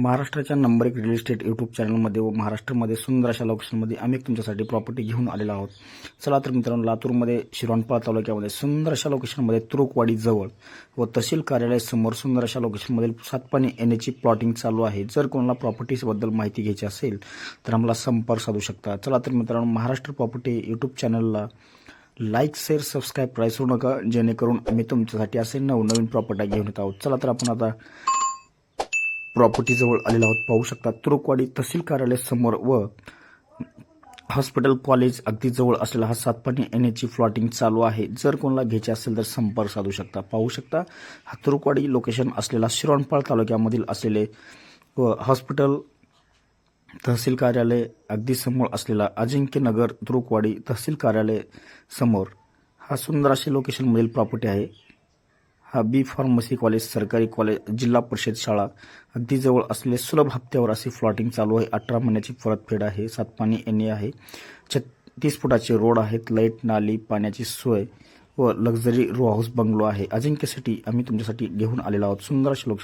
महाराष्ट्राच्या नंबर एक real estate YouTube चॅनलमध्ये व महाराष्ट्रामध्ये सुंदर अशा लोकेशनमध्ये आम्ही तुमच्यासाठी प्रॉपर्टी घेऊन आलेलो आहोत. चला तर मित्रांनो लातूरमध्ये शिरोणपाळ तालुक्यामध्ये सुंदर अशा लोकेशनमध्ये तुरुकवाडी जवळ व तहसील कार्यालयासमोर सुंदर अशा लोकेशनमध्ये सातपाणी येण्याची प्लॉटिंग चालू आहे. जर कोणाला प्रॉपर्टीजबद्दल माहिती घ्यायची असेल तर आम्हाला संपर्क साधू शकता. चला तर मित्रांनो महाराष्ट्र प्रॉपर्टी यूट्यूब चॅनलला लाईक शेअर सबस्क्राईब करायला होऊ नका. जेणेकरून आम्ही तुमच्यासाठी असे नवनवीन प्रॉपर्टी घेऊन येत आहोत. चला तर आपण आता प्रॉपर्टीजवळ आलेला आहोत. पाहू शकता तुरुकवाडी तहसील कार्यालय समोर व हॉस्पिटल कॉलेज अगदी जवळ असलेला हा सातपाणी एची फ्लॉटिंग चालू आहे. जर कोणाला घ्यायचे असेल तर संपर्क साधू शकता. पाहू शकता हा तुरुकवाडी लोकेशन असलेला शिरोणपाळ तालुक्यामधील असलेले व हॉस्पिटल तहसील कार्यालय अगदी समोर असलेला अजिंक्यनगर तुरुकवाडी तहसील कार्यालय समोर. हा सुंदर अशी लोकेशनमधील प्रॉपर्टी आहे. हा बी फार्मसी कॉलेज सरकारी कॉलेज जिल्हा परिषद शाळा अगदी जवळ असलेले सुलभ हप्त्यावर असे फ्लॉटिंग चालू आहे. अठरा महिन्याची परतफेड आहे. सातपाणी एन ए आहे. छत्तीस फुटाचे रोड आहेत. लाइट नाली पाण्याची सोय व लक्झरी रो हाऊस बंगलो आहे. अजिंक्यसाठी आम्ही तुमच्यासाठी घेऊन आलेलो आहोत. सुंदर श्लोक